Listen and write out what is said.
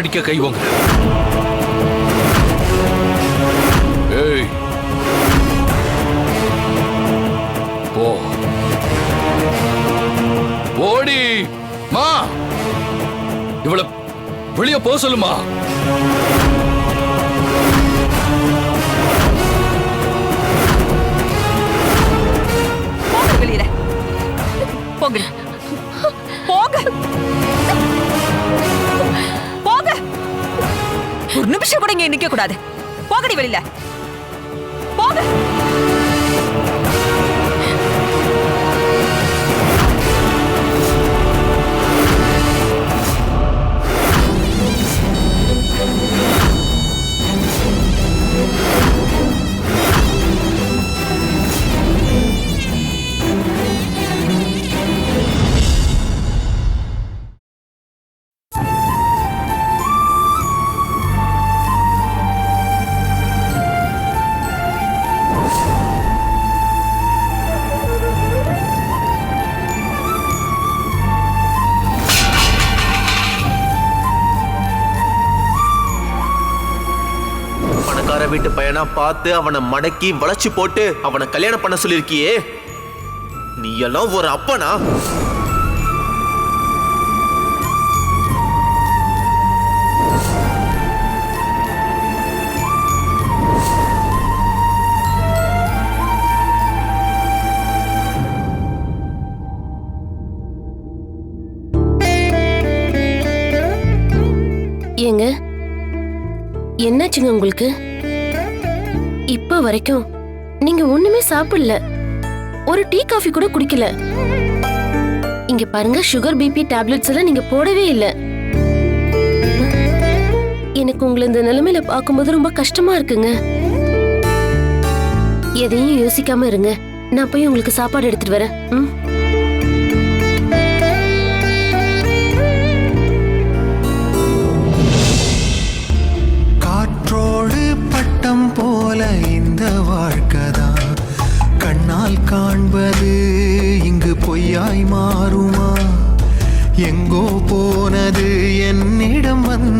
அடிக்க கைவங்க ஏய். போ. போடி. மா. இவள வெளிய போ சொல்லுமா. போங்க வெளியில. போங்க. இங்கே நிக்க கூடாது போகடி வெளியில. போக. வீட்டு பையனா பார்த்து அவனை மடக்கி வளைச்சு போட்டு அவனை கல்யாணம் பண்ண சொல்லிருக்கியே நீ எல்லாம் ஒரு அப்பனா? ஏங்க என்னாச்சுங்க உங்களுக்கு? வரைக்கும் நீங்க ஒண்ணுமே சாப்பிடல. ஒரு டீ காஃபி கூட குடிக்கல. இங்க பாருங்க சுகர் பிபி டேப்லெட்ஸ் எல்லாம் நீங்க போடவே இல்ல. எனக்கு உங்களை இந்த நிலைமையில பார்க்கும்போது ரொம்ப கஷ்டமா இருக்குங்க. எதையும் யோசிக்காம இருங்க. நான் போய் உங்களுக்கு சாப்பாடு எடுத்துட்டு வரேன். ம்? காண்பது இங்கு பொய்யாய் மாறுமா? எங்கோ போனது என்னிடம் வந்து